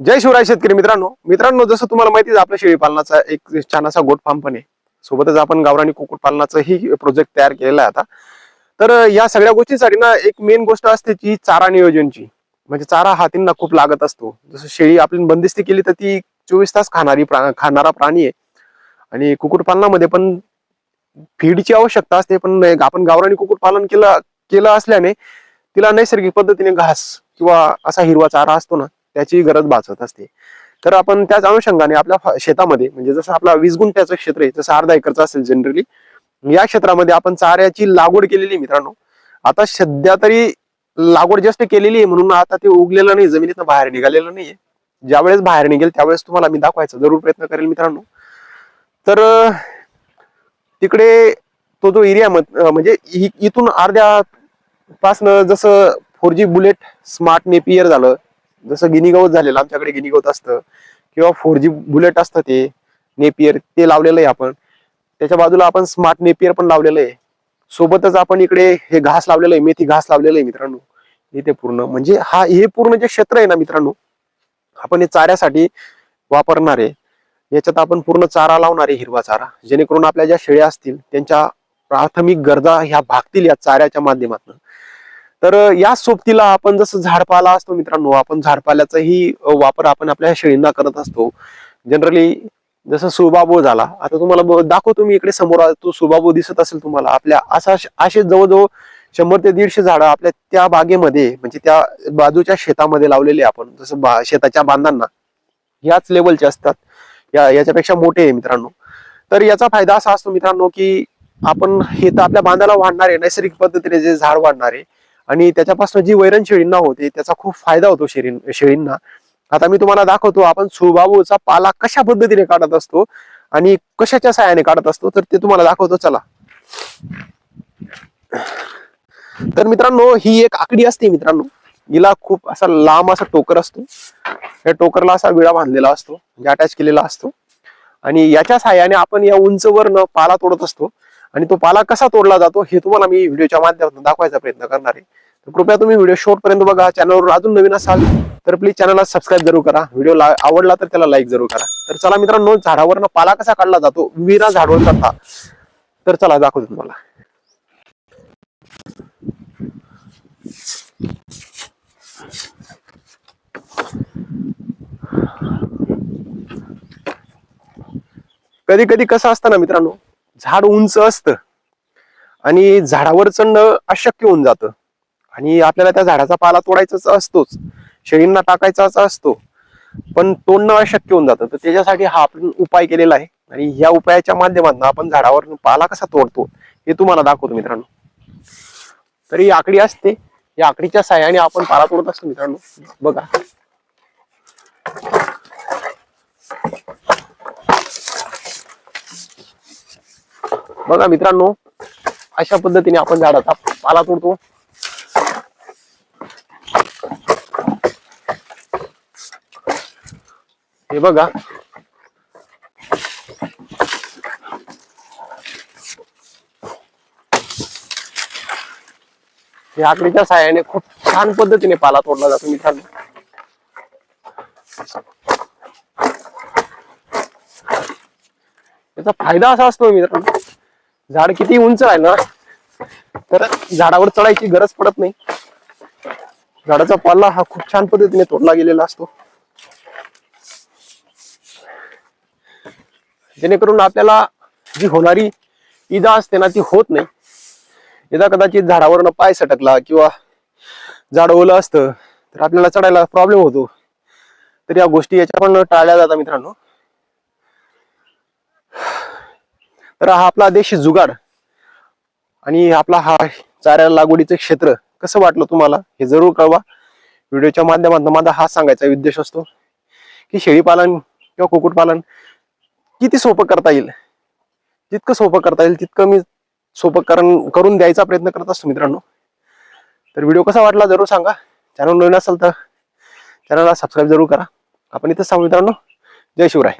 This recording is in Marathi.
जय शिवराय शेतकरी मित्रांनो. मित्रांनो जसं तुम्हाला माहिती आपल्या शेळी पालनाचा एक छान असा गोट फार्म पण आहे. सोबतच आपण गावरानी कुक्कुट पालनाचाही प्रोजेक्ट तयार केलेला आहे आता. तर या सगळ्या गोष्टींसाठी ना एक मेन गोष्ट असते ती चारा नियोजनची. म्हणजे चारा हा त्यांना खूप लागत असतो. जसं शेळी आपण बंदिस्ती केली तर ती चोवीस तास खाणारी प्रा खाणारा प्राणी आहे. आणि कुक्कुटपालनामध्ये पण फीडची आवश्यकता असते पण आपण गावरानी कुक्कुटपालन केलं केलं असल्याने तिला नैसर्गिक पद्धतीने घास किंवा असा हिरवा चारा असतो ना त्याची गरज भासत असते. तर आपण त्याच अनुषंगाने आपल्या शेतामध्ये म्हणजे जसं आपला वीस गुंठ्याचं क्षेत्र आहे जसं अर्धा एकरचं असेल जनरली या क्षेत्रामध्ये आपण चाऱ्याची लागवड केलेली आहे मित्रांनो. आता सध्या तरी लागवड जस्ट केलेली आहे म्हणून आता ते उगलेलं नाही जमिनीतनं बाहेर निघालेलं नाहीये. ज्यावेळेस बाहेर निघेल त्यावेळेस तुम्हाला मी दाखवायचा जरूर प्रयत्न करेल मित्रांनो. तर तिकडे तो जो एरिया म्हणजे इथून अर्ध्या पासनं जसं four G bullet smart napier झालं जसं गिनीगवत झालेलं आमच्याकडे गिनीगवत असतं. किंवा फोर जी बुलेट असतं ते नेपियर ते लावलेलं आहे आपण. त्याच्या बाजूला आपण स्मार्ट नेपियर पण लावलेलं आहे. सोबतच आपण इकडे हे घास लावलेलं आहे मेथी घास लावलेलं आहे मित्रांनो. इथे पूर्ण. म्हणजे हा हे पूर्ण जे क्षेत्र आहे ना मित्रांनो आपण हे चाऱ्यासाठी वापरणार आहे. याच्यात आपण पूर्ण चारा लावणार आहे हिरवा चारा. जेणेकरून आपल्या ज्या शेळ्या असतील त्यांच्या प्राथमिक गरजा ह्या भागतील या चाऱ्याच्या माध्यमातून. तर या सोबतीला आपण जसं झाडपाला असतो मित्रांनो आपण झाडपाल्याचाही वापर आपण आपल्या शेळींना करत असतो. जनरली जसं सुबाबो झाला आता तुम्हाला दाखवतो मी इकडे समोर तो सुबाबो दिसत असेल तुम्हाला. आपल्या असा असे जवळजवळ शंभर ते दीडशे झाडं आपल्या त्या बागेमध्ये म्हणजे त्या बाजूच्या शेतामध्ये लावलेले आपण जसं बा- शेताच्या बांधांना. याच लेवलचे असतात. या याच्यापेक्षा मोठे आहे मित्रांनो. तर याचा फायदा असा असतो मित्रांनो की आपण हे तर आपल्या बांधाला वाढणारे नैसर्गिक पद्धतीने जे झाड वाढणारे आणि त्याच्यापासून जी वैरण शेळींना होते त्याचा खूप फायदा होतो शेळी शेळींना. आता मी तुम्हाला दाखवतो आपण सुबाबूचा पाला कशा पद्धतीने काढत असतो आणि कशाच्या सहाय्याने काढत असतो तर ते तुम्हाला दाखवतो. चला. तर मित्रांनो ही एक आकडी असते मित्रांनो. हिला खूप असा लांब असा टोकर असतो. या टोकरला असा विळा बांधलेला असतो म्हणजे अटॅच केलेला असतो. आणि याच्या सहाय्याने आपण या उंचवरनं पाला तोडत असतो. आणि तो पाला कसा तोडला जातो हे तुम्हाला मी व्हिडिओच्या माध्यमातून दाखवायचा प्रयत्न करणार आहे. तर कृपया तुम्ही व्हिडिओ शॉर्ट पर्यंत बघा चॅनलवर अजून नवीन असाल तर प्लीज चॅनलला सबस्क्राईब जरूर करा. व्हिडिओ आवडला तर त्याला लाईक जरूर करा. तर चला मित्रांनो झाडावरनं पाला कसा काढला जातो विना झाडवर करता. तर चला दाखवतो तुम्हाला. कधी कधी कसं असतं ना मित्रांनो झाड उंच असतं. आणि झाडावर चढणं अशक्य होऊन जातं. आणि आपल्याला त्या झाडाचा पाला तोडायचाच असतोच. शेळींना टाकायचाच असतो. पण तोडणं अशक्य होऊन जातं. तर त्याच्यासाठी हा आपण उपाय केलेला आहे. आणि या उपायाच्या माध्यमातून आपण झाडावर पाला कसा तोडतो हे तुम्हाला दाखवतो मित्रांनो. तरी ही आकडी असते. या आकडीच्या साह्याने आपण पाला तोडत असतो मित्रांनो. बघा. बघा मित्रांनो अशा पद्धतीने आपण झाडाचा पाला तोडतो. हे बघा. या आकडीच्या साह्याने खूप छान पद्धतीने पाला तोडला जातो मित्रांनो. याचा फायदा असा असतो मित्रांनो. झाड किती उंच आहे ना तर झाडावर चढायची गरज पडत नाही. झाडाचा पाला हा खूप छान पद्धतीने तोडला गेलेला असतो. जेणेकरून आपल्याला जी होणारी इजा असते ना ती होत नाही. इदा कदाचित झाडावरनं पाय सटकला किंवा झाड ओलं असतं तर आपल्याला चढायला प्रॉब्लेम होतो. तर या गोष्टी याच्या पण टाळल्या जातात मित्रांनो. तर हा आपला देशी जुगाड आणि आपला हा चाऱ्या लागवडीचं क्षेत्र कसं वाटलं तुम्हाला हे जरूर कळवा. व्हिडिओच्या माध्यमातून माझा हा सांगायचा उद्देश असतो की शेळीपालन किंवा कुक्कुटपालन किती सोपं करता येईल? जितकं सोपं करता येईल तितकं मी सोपं करून करून द्यायचा प्रयत्न करत असतो मित्रांनो. तर व्हिडिओ कसा वाटला जरूर सांगा. चॅनल नवीन असेल तर चॅनलला सबस्क्राईब जरूर करा. आपण इथं सांगू मित्रांनो. जय शिवराय.